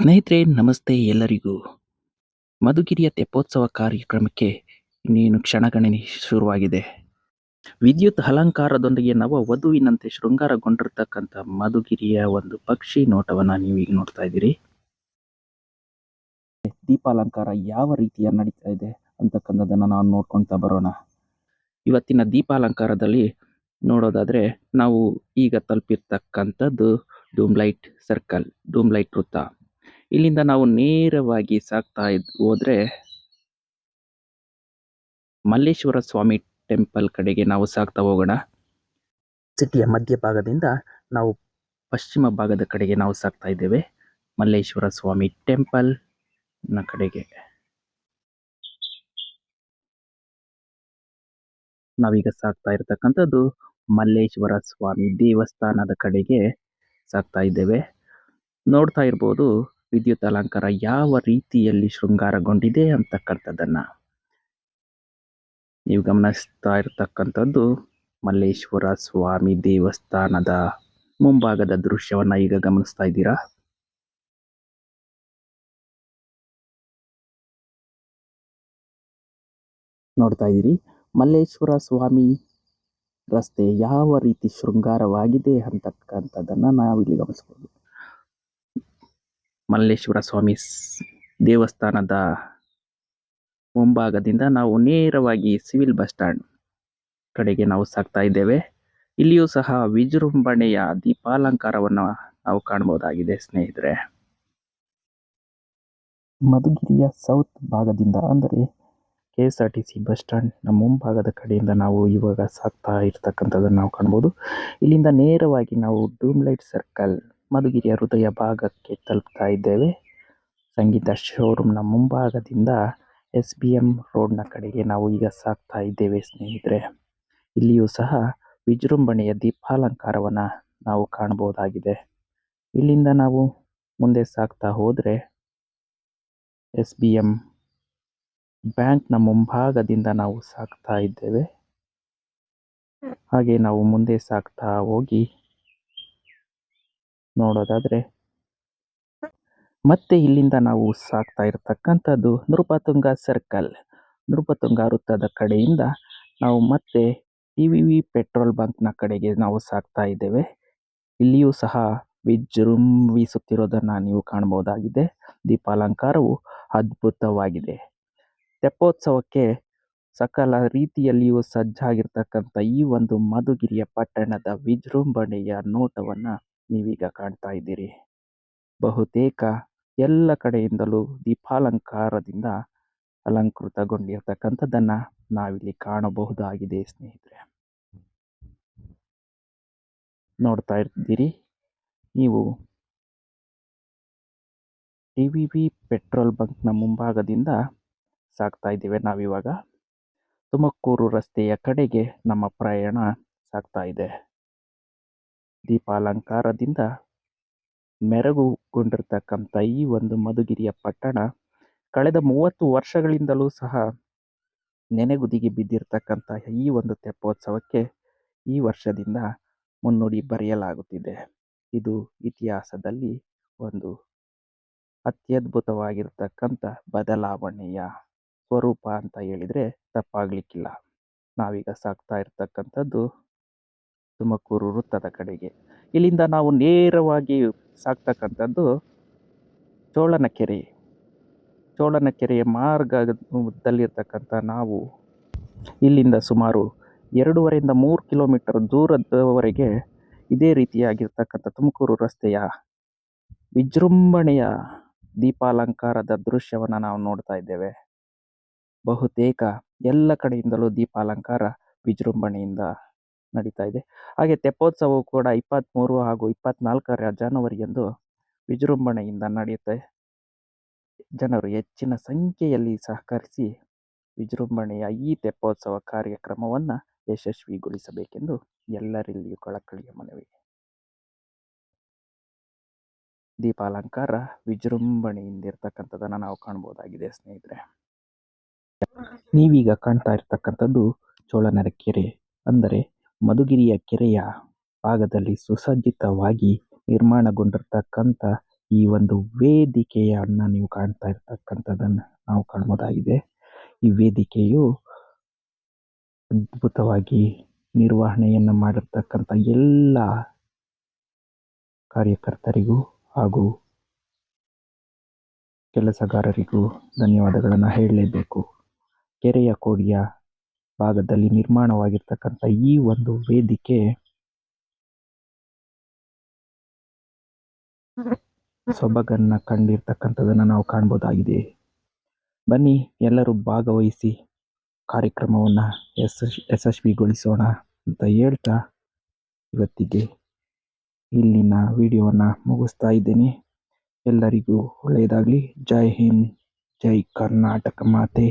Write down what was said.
ಸ್ನೇಹಿತರೆ, ನಮಸ್ತೆ ಎಲ್ಲರಿಗೂ. ಮಧುಗಿರಿಯ ತೆಪ್ಪೋತ್ಸವ ಕಾರ್ಯಕ್ರಮಕ್ಕೆ ಇನ್ನೇನು ಕ್ಷಣಗಣನೆ ಶುರುವಾಗಿದೆ. ವಿದ್ಯುತ್ ಅಲಂಕಾರದೊಂದಿಗೆ ನವ ವಧುವಿನಂತೆ ಶೃಂಗಾರಗೊಂಡಿರ್ತಕ್ಕಂಥ ಮಧುಗಿರಿಯ ಒಂದು ಪಕ್ಷಿ ನೋಟವನ್ನು ನೀವು ಈಗ ನೋಡ್ತಾ ಇದ್ದೀರಿ. ದೀಪಾಲಂಕಾರ ಯಾವ ರೀತಿಯ ನಡೀತಾ ಇದೆ ಅಂತಕ್ಕಂಥದ್ದನ್ನು ನಾವು ನೋಡ್ಕೊಂತ ಬರೋಣ. ಇವತ್ತಿನ ದೀಪಾಲಂಕಾರದಲ್ಲಿ ನೋಡೋದಾದ್ರೆ ನಾವು ಈಗ ತಲುಪಿರ್ತಕ್ಕಂಥದ್ದು ಡೂಮ್ಲೈಟ್ ಸರ್ಕಲ್ ಡೂಮ್ಲೈಟ್ ವೃತ್ತ. ಇಲ್ಲಿಂದ ನಾವು ನೇರವಾಗಿ ಸಾಗ್ತಾ ಇದ್, ಹೋದ್ರೆ ಮಲ್ಲೇಶ್ವರ ಸ್ವಾಮಿ ಟೆಂಪಲ್ ಕಡೆಗೆ ನಾವು ಸಾಗ್ತಾ ಹೋಗೋಣ. ಸಿಟಿಯ ಮಧ್ಯಭಾಗದಿಂದ ನಾವು ಪಶ್ಚಿಮ ಭಾಗದ ಕಡೆಗೆ ನಾವು ಸಾಗ್ತಾ ಇದ್ದೇವೆ. ಮಲ್ಲೇಶ್ವರ ಸ್ವಾಮಿ ಟೆಂಪಲ್ನ ಕಡೆಗೆ. ನಾವೀಗ ಸಾಗ್ತಾ ಇರತಕ್ಕಂಥದ್ದು ಮಲ್ಲೇಶ್ವರ ಸ್ವಾಮಿ ದೇವಸ್ಥಾನದ ಕಡೆಗೆ ಸಾಗ್ತಾ ಇದ್ದೇವೆ. ನೋಡ್ತಾ ಇರ್ಬೋದು ವಿದ್ಯುತ್ ಅಲಂಕಾರ ಯಾವ ರೀತಿಯಲ್ಲಿ ಶೃಂಗಾರಗೊಂಡಿದೆ ಅಂತಕ್ಕಂಥದ್ದನ್ನ ನೀವು ಗಮನಿಸ್ತಾ ಇರತಕ್ಕಂಥದ್ದು ಮಲ್ಲೇಶ್ವರ ಸ್ವಾಮಿ ದೇವಸ್ಥಾನದ ಮುಂಭಾಗದ ದೃಶ್ಯವನ್ನ ಈಗ ಗಮನಿಸ್ತಾ ಇದ್ದೀರಾ? ನೋಡ್ತಾ ಇದ್ದೀರಿ. ಮಲ್ಲೇಶ್ವರ ಸ್ವಾಮಿ ರಸ್ತೆ ಯಾವ ರೀತಿ ಶೃಂಗಾರವಾಗಿದೆ ಅಂತಕ್ಕಂಥದ್ದನ್ನ ನಾವಿಲ್ಲಿ ಗಮನಿಸಬಹುದು. ಮಲ್ಲೇಶ್ವರ ಸ್ವಾಮಿ ದೇವಸ್ಥಾನದ ಮುಂಭಾಗದಿಂದ ನಾವು ನೇರವಾಗಿ ಸಿವಿಲ್ ಬಸ್ ಸ್ಟ್ಯಾಂಡ್ ಕಡೆಗೆ ನಾವು ಸಾಗ್ತಾ ಇದ್ದೇವೆ. ಇಲ್ಲಿಯೂ ಸಹ ವಿಜೃಂಭಣೆಯ ದೀಪಾಲಂಕಾರವನ್ನು ನಾವು ಕಾಣಬಹುದಾಗಿದೆ ಸ್ನೇಹಿತರೆ. ಮಧುಗಿರಿಯ ಸೌತ್ ಭಾಗದಿಂದ ಅಂದರೆ K S R T C bus ಸ್ಟ್ಯಾಂಡ್ನ ಮುಂಭಾಗದ ಕಡೆಯಿಂದ ನಾವು ಇವಾಗ ಸಾಗ್ತಾ ಇರ್ತಕ್ಕಂಥದ್ದನ್ನು ನಾವು ಕಾಣ್ಬೋದು ಇಲ್ಲಿಂದ ನೇರವಾಗಿ ನಾವು ಡೂಮ್ಲೈಟ್ ಸರ್ಕಲ್ ಮಧುಗಿರಿಯ ಹೃದಯ ಭಾಗಕ್ಕೆ ತಲುಪ್ತಾ ಇದ್ದೇವೆ. ಸಂಗೀತ ಶೋರೂಮ್ನ ಮುಂಭಾಗದಿಂದ ಎಸ್ ಬಿ ಎಂ ರೋಡ್ನ ಕಡೆಗೆ ನಾವು ಈಗ ಸಾಗ್ತಾ ಇದ್ದೇವೆ ಸ್ನೇಹಿತರೆ. ಇಲ್ಲಿಯೂ ಸಹ ವಿಜೃಂಭಣೆಯ ದೀಪಾಲಂಕಾರವನ್ನು ನಾವು ಕಾಣಬಹುದಾಗಿದೆ. ಇಲ್ಲಿಂದ ನಾವು ಮುಂದೆ ಸಾಗ್ತಾ ಹೋದ್ರೆ ಎಸ್ ಬಿ ಎಂ ಬ್ಯಾಂಕ್ನ ಮುಂಭಾಗದಿಂದ ನಾವು ಸಾಗ್ತಾ ಇದ್ದೇವೆ. ಹಾಗೆ ನಾವು ಮುಂದೆ ಸಾಗ್ತಾ ಹೋಗಿ ನೋಡೋದಾದ್ರೆ. ಮತ್ತೆ ಇಲ್ಲಿಂದ ನಾವು ಸಾಗ್ತಾ ಇರತಕ್ಕಂಥದ್ದು ನೃಪತುಂಗ ಸರ್ಕಲ್. ನೃಪತುಂಗ ವೃತ್ತದ ಕಡೆಯಿಂದ ನಾವು ಮತ್ತೆ ಟಿ ವಿ ವಿ ಪೆಟ್ರೋಲ್ ಬಂಕ್ನ ಕಡೆಗೆ ನಾವು ಸಾಗ್ತಾ ಇದ್ದೇವೆ. ಇಲ್ಲಿಯೂ ಸಹ ವಿಜೃಂಭಿಸುತ್ತಿರೋದನ್ನು ನೀವು ಕಾಣಬಹುದಾಗಿದೆ. ದೀಪಾಲಂಕಾರವು ಅದ್ಭುತವಾಗಿದೆ. ತೆಪ್ಪೋತ್ಸವಕ್ಕೆ ಸಕಲ ರೀತಿಯಲ್ಲಿಯೂ ಸಜ್ಜಾಗಿರ್ತಕ್ಕಂಥ ಈ ಒಂದು ಮಧುಗಿರಿಯ ಪಟ್ಟಣದ ವಿಜೃಂಭಣೆಯ ನೋಟವನ್ನ ನೀವೀಗ ಕಾಣ್ತಾ ಇದ್ದೀರಿ. ಬಹುತೇಕ ಎಲ್ಲ ಕಡೆಯಿಂದಲೂ ದೀಪಾಲಂಕಾರದಿಂದ ಅಲಂಕೃತಗೊಂಡಿರ್ತಕ್ಕಂಥದ್ದನ್ನ ನಾವಿಲ್ಲಿ ಕಾಣಬಹುದಾಗಿದೆ, ಸ್ನೇಹಿತರೆ. ನೋಡ್ತಾ ಇರ್ತೀರಿ ನೀವು ಟಿ ವಿ ವಿ ಪೆಟ್ರೋಲ್ ಬಂಕ್ನ ಮುಂಭಾಗದಿಂದ ಸಾಗ್ತಾ ಇದ್ದೇವೆ ನಾವಿವಾಗ. ತುಮಕೂರು ರಸ್ತೆಯ ಕಡೆಗೆ ನಮ್ಮ ಪ್ರಯಾಣ ಸಾಗ್ತಾ ಇದೆ. ದೀಪಾಲಂಕಾರದಿಂದ ಮೆರಗುಗೊಂಡಿರ್ತಕ್ಕಂಥ ಈ ಒಂದು ಮಧುಗಿರಿಯ ಪಟ್ಟಣ ಕಳೆದ ಮೂವತ್ತು ವರ್ಷಗಳಿಂದಲೂ ಸಹ ನೆನೆಗುದಿಗೆ ಬಿದ್ದಿರ್ತಕ್ಕಂಥ ಈ ಒಂದು ತೆಪ್ಪೋತ್ಸವಕ್ಕೆ ಈ ವರ್ಷದಿಂದ ಮುನ್ನುಡಿ ಬರೆಯಲಾಗುತ್ತಿದೆ. ಇದು ಇತಿಹಾಸದಲ್ಲಿ ಒಂದು ಅತ್ಯದ್ಭುತವಾಗಿರ್ತಕ್ಕಂಥ ಬದಲಾವಣೆಯ ಸ್ವರೂಪ ಅಂತ ಹೇಳಿದ್ರೆ ತಪ್ಪಾಗಲಿಕ್ಕಿಲ್ಲ. ನಾವೀಗ ಸಾಕ್ತಾ ಇರ್ತಕ್ಕಂಥದ್ದು ತುಮಕೂರು ವೃತ್ತದ ಕಡೆಗೆ. ಇಲ್ಲಿಂದ ನಾವು ನೇರವಾಗಿ ಸಾಗ್ತಕ್ಕಂಥದ್ದು ಚೋಳನಕೆರೆ. ಚೋಳನಕೆರೆಯ ಮಾರ್ಗದಲ್ಲಿರ್ತಕ್ಕಂಥ ನಾವು ಇಲ್ಲಿಂದ ಸುಮಾರು ಎರಡೂವರೆಯಿಂದ ಮೂರು ಕಿಲೋಮೀಟರ್ ದೂರದವರೆಗೆ ಇದೇ ರೀತಿಯಾಗಿರ್ತಕ್ಕಂಥ ತುಮಕೂರು ರಸ್ತೆಯ ವಿಜೃಂಭಣೆಯ ದೀಪಾಲಂಕಾರದ ದೃಶ್ಯವನ್ನು ನಾವು ನೋಡ್ತಾ ಇದ್ದೇವೆ. ಬಹುತೇಕ ಎಲ್ಲ ಕಡೆಯಿಂದಲೂ ದೀಪಾಲಂಕಾರ ವಿಜೃಂಭಣೆಯಿಂದ ನಡೀತಾ ಇದೆ. ಹಾಗೆ ತೆಪ್ಪೋತ್ಸವವು ಕೂಡ ಇಪ್ಪತ್ತ್ಮೂರು ಹಾಗೂ ಇಪ್ಪತ್ನಾಲ್ಕರ ಜನವರಿಯಂದು ವಿಜೃಂಭಣೆಯಿಂದ ನಡೆಯುತ್ತೆ. ಜನರು ಹೆಚ್ಚಿನ ಸಂಖ್ಯೆಯಲ್ಲಿ ಸಹಕರಿಸಿ ವಿಜೃಂಭಣೆಯ ಈ ತೆಪ್ಪೋತ್ಸವ ಕಾರ್ಯಕ್ರಮವನ್ನು ಯಶಸ್ವಿಗೊಳಿಸಬೇಕೆಂದು ಎಲ್ಲರಲ್ಲಿಯೂ ಕಳಕಳಿಯ ಮನವಿ. ದೀಪಾಲಂಕಾರ ವಿಜೃಂಭಣೆಯಿಂದ ಇರ್ತಕ್ಕಂಥದನ್ನು ನಾವು ಕಾಣ್ಬೋದಾಗಿದೆ ಸ್ನೇಹಿತರೆ. ನೀವೀಗ ಕಾಣ್ತಾ ಇರ್ತಕ್ಕಂಥದ್ದು ಚೋಳನರ ಕೆರೆ ಅಂದರೆ ಮಧುಗಿರಿಯ ಕೆರೆಯ ಭಾಗದಲ್ಲಿ ಸುಸಜ್ಜಿತವಾಗಿ ನಿರ್ಮಾಣಗೊಂಡಿರ್ತಕ್ಕಂಥ ಈ ಒಂದು ವೇದಿಕೆಯನ್ನ ನೀವು ಕಾಣ್ತಾ ಇರ್ತಕ್ಕಂತದನ್ನ ನಾವು ಕಾಣ್ಬೋದಾಗಿದೆ. ಈ ವೇದಿಕೆಯು ಅದ್ಭುತವಾಗಿ ನಿರ್ವಹಣೆಯನ್ನ ಮಾಡಿರ್ತಕ್ಕಂಥ ಎಲ್ಲ ಕಾರ್ಯಕರ್ತರಿಗೂ ಹಾಗೂ ಕೆಲಸಗಾರರಿಗೂ ಧನ್ಯವಾದಗಳನ್ನು ಹೇಳಲೇಬೇಕು. ಕೆರೆಯ ಕೋಡಿಯ ಭಾಗದಲ್ಲಿ ನಿರ್ಮಾಣವಾಗಿರ್ತಕ್ಕಂಥ ಈ ಒಂದು ವೇದಿಕೆ ಸೊಬಗನ್ನ ಕಂಡಿರ್ತಕ್ಕಂಥದ್ದನ್ನು ನಾವು ಕಾಣ್ಬೋದಾಗಿದೆ. ಬನ್ನಿ, ಎಲ್ಲರೂ ಭಾಗವಹಿಸಿ ಕಾರ್ಯಕ್ರಮವನ್ನು ಯಶಸ್ ಯಶಸ್ವಿಗೊಳಿಸೋಣ ಅಂತ ಹೇಳ್ತಾ ಇವತ್ತಿಗೆ ಇಲ್ಲಿನ ವಿಡಿಯೋವನ್ನು ಮುಗಿಸ್ತಾ ಇದ್ದೇನೆ. ಎಲ್ಲರಿಗೂ ಒಳ್ಳೆಯದಾಗಲಿ. ಜೈ ಹಿಂದ್, ಜೈ ಕರ್ನಾಟಕ ಮಾತೆ.